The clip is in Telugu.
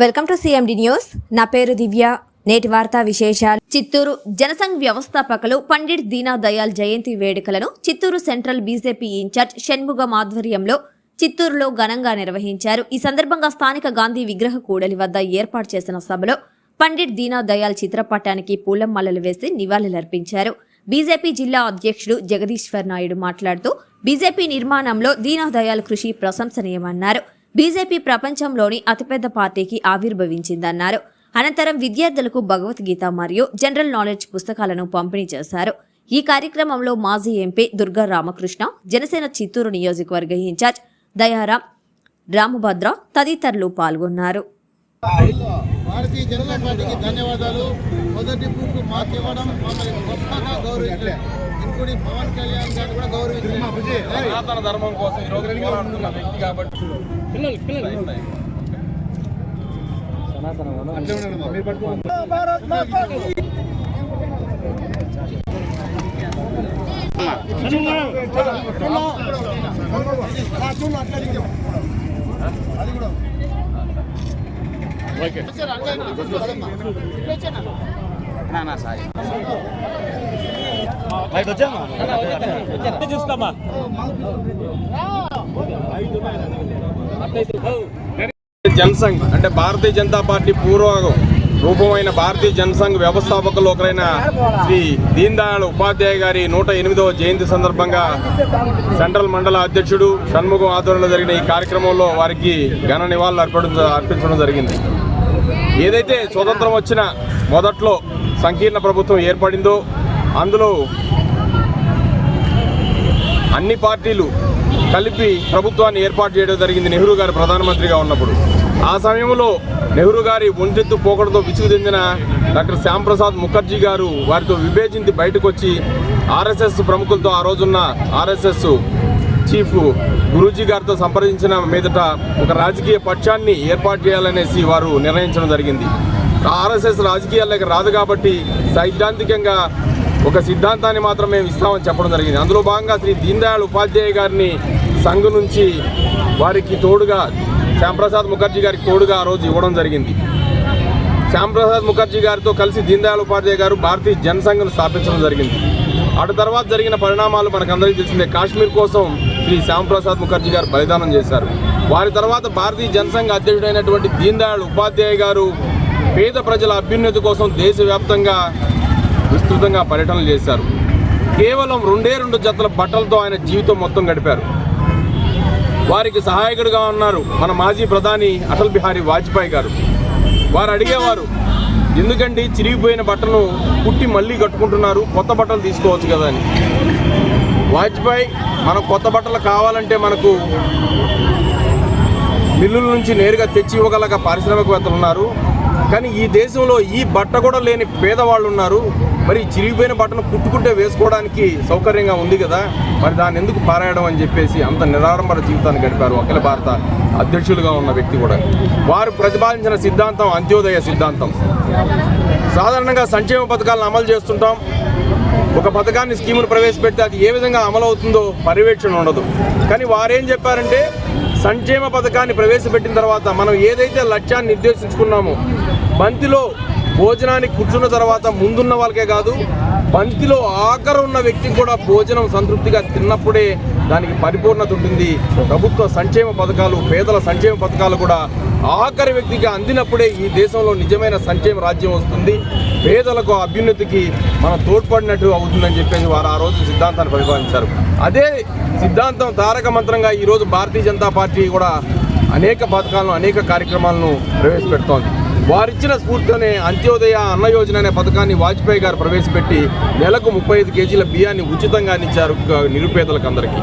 వెల్కమ్ టు సిఎండి న్యూస్ నా పేరు దివ్య. నేటి వార్తా విశేషాలు. చిత్తూరు జనసంఘ్ వ్యవస్థాపకులు పండిట్ దీనా దయాల్ జయంతి వేడుకలను Chittoor central BJP incharge Shanmugam ఆధ్వర్యంలో చిత్తూరులో ఘనంగా నిర్వహించారు. ఈ సందర్భంగా స్థానిక గాంధీ విగ్రహ కూడలి వద్ద ఏర్పాటు చేసిన సభలో పండిట్ దీనా దయాల్ చిత్రపటానికి పూలమాలలు వేసి నివాళులర్పించారు. బీజేపీ జిల్లా అధ్యక్షుడు జగదీశ్వర్ నాయుడు మాట్లాడుతూ బీజేపీ నిర్మాణంలో దీనాదయాల్ కృషి ప్రశంసనీయమన్నారు. బీజేపీ ప్రపంచంలోని అతిపెద్ద పార్టీకి ఆవిర్భవించిందన్నారు. అనంతరం విద్యార్థులకు భగవద్గీత మరియు జనరల్ నాలెడ్జ్ పుస్తకాలను పంపిణీ చేశారు. ఈ కార్యక్రమంలో మాజీ ఎంపీ దుర్గా రామకృష్ణ జనసేన చిత్తూరు నియోజకవర్గ ఇన్ఛార్జ్ దయారాం రామభద్ర తదితరులు పాల్గొన్నారు. భారతీయ జనతా పార్టీకి ధన్యవాదాలు. మొదటి పూర్తి మాకు ఇవ్వడం మమ్మల్ని గొప్పగా గౌరవించలేదు. ఇంకుడి పవన్ కళ్యాణ్ గారు కూడా గౌరవించలేదు. సనాతన ధర్మం కోసం ఈ రోజు పోరాడుతున్న వ్యక్తి కాబట్టి. భారత్ అది కూడా జనసంఘ్ అంటే భారతీయ జనతా పార్టీ పూర్వ రూపమైన భారతీయ జనసంఘ్ వ్యవస్థాపకులు ఒకరైన శ్రీ దీన్ దయాళ్ ఉపాధ్యాయ గారి నూట ఎనిమిదవ జయంతి సందర్భంగా సెంట్రల్ మండల అధ్యక్షుడు షణ్ముఖం ఆధ్వర్యంలో జరిగిన ఈ కార్యక్రమంలో వారికి ఘన నివాళులు అర్పణ అర్పించడం జరిగింది. ఏదైతే స్వతంత్రం వచ్చిన మొదట్లో సంకీర్ణ ప్రభుత్వం ఏర్పడిందో అందులో అన్ని పార్టీలు కలిపి ప్రభుత్వాన్ని ఏర్పాటు చేయడం జరిగింది నెహ్రూ గారు ప్రధానమంత్రిగా ఉన్నప్పుడు. ఆ సమయంలో నెహ్రూ గారి ఒంటెత్తు పోకడతో విసుగు చెందిన డాక్టర్ శ్యాంప్రసాద్ ముఖర్జీ గారు వారితో విభేజించి బయటకు వచ్చి ఆర్ఎస్ఎస్ ప్రముఖులతో ఆ రోజున్న ఆర్ఎస్ఎస్ చీఫ్ గురూజీ గారితో సంప్రదించిన మీదట ఒక రాజకీయ పక్షాన్ని ఏర్పాటు చేయాలనేసి వారు నిర్ణయించడం జరిగింది. ఆర్ఎస్ఎస్ రాజకీయాలకు రాదు కాబట్టి సైద్ధాంతికంగా ఒక సిద్ధాంతాన్ని మాత్రం మేము ఇస్తామని చెప్పడం జరిగింది. అందులో భాగంగా శ్రీ దీన్ దయాళ్ ఉపాధ్యాయ గారిని సంఘ్ నుంచి వారికి తోడుగా శ్యాంప్రసాద్ ముఖర్జీ గారికి తోడుగా ఆ రోజు ఇవ్వడం జరిగింది. శ్యాంప్రసాద్ ముఖర్జీ గారితో కలిసి దీన్ దయాళ్ ఉపాధ్యాయ గారు భారతీయ జనసంఘను స్థాపించడం జరిగింది. అటు తర్వాత జరిగిన పరిణామాలు మనకందరికీ తెలిసిందే. కాశ్మీర్ కోసం శ్రీ శ్యాంప్రసాద్ ముఖర్జీ గారు బలిదానం చేశారు. వారి తర్వాత భారతీయ జనసంఘ అధ్యక్షుడైనటువంటి దీన్ దయాళ్ ఉపాధ్యాయ గారు పేద ప్రజల అభ్యున్నతి కోసం దేశవ్యాప్తంగా విస్తృతంగా పర్యటనలు చేశారు. కేవలం రెండే రెండు జతల బట్టలతో ఆయన జీవితం మొత్తం గడిపారు. వారికి సహాయకుడిగా ఉన్నారు మన మాజీ ప్రధాని అటల్ బిహారీ వాజ్పేయి గారు. వారు అడిగేవారు ఎందుకండి చిరిగిపోయిన బట్టను కుట్టి మళ్ళీ కట్టుకుంటున్నారు? కొత్త బట్టలు తీసుకోవచ్చు కదా అని. వాజ్పేయి మనకు కొత్త బట్టలు కావాలంటే మనకు మిల్లుల నుంచి నేరుగా తెచ్చి ఇవ్వగలగ పారిశ్రామికవేత్తలు ఉన్నారు. కానీ ఈ దేశంలో ఈ బట్ట కూడా లేని పేదవాళ్ళు ఉన్నారు. మరి చిరిగిపోయిన బట్టను కుట్టుకుంటే వేసుకోవడానికి సౌకర్యంగా ఉంది కదా. మరి దాన్ని ఎందుకు పారాయడం అని చెప్పేసి అంత నిరాడంబర జీవితాన్ని గడిపారు అఖిల భారత అధ్యక్షులుగా ఉన్న వ్యక్తి కూడా. వారు ప్రతిపాదించిన సిద్ధాంతం అంత్యోదయ సిద్ధాంతం. సాధారణంగా సంక్షేమ పథకాలను అమలు చేస్తుంటాం. ఒక పథకాన్ని స్కీమును ప్రవేశపెడితే అది ఏ విధంగా అమలు అవుతుందో పర్యవేక్షణ ఉండదు. కానీ వారేం చెప్పారంటే సంక్షేమ పథకాన్ని ప్రవేశపెట్టిన తర్వాత మనం ఏదైతే లక్ష్యాన్ని నిర్దేశించుకున్నామో బంతిలో భోజనానికి కూర్చున్న తర్వాత ముందున్న వాళ్ళకే కాదు బంతిలో ఆఖరు ఉన్న వ్యక్తికి కూడా భోజనం సంతృప్తిగా తిన్నప్పుడే దానికి పరిపూర్ణత ఉంటుంది. ప్రభుత్వ సంక్షేమ పథకాలు పేదల సంక్షేమ పథకాలు కూడా ఆఖరి వ్యక్తికి అందినప్పుడే ఈ దేశంలో నిజమైన సంక్షేమ రాజ్యం వస్తుంది. పేదలకు అభ్యున్నతికి మనం తోడ్పడినట్టు అవుతుందని చెప్పేసి వారు ఆ రోజు సిద్ధాంతాన్ని పరిపాలించారు. అదే సిద్ధాంతం తారక మంత్రంగా ఈరోజు భారతీయ జనతా పార్టీ కూడా అనేక పథకాలను అనేక కార్యక్రమాలను ప్రవేశపెడుతోంది. వారిచ్చిన స్ఫూర్తితోనే అంత్యోదయ అన్న యోజన అనే పథకాన్ని వాజ్పేయి గారు ప్రవేశపెట్టి నెలకు ముప్పై ఐదు కేజీల బియ్యాన్ని ఉచితంగా అందించారు నిరుపేదలకు అందరికీ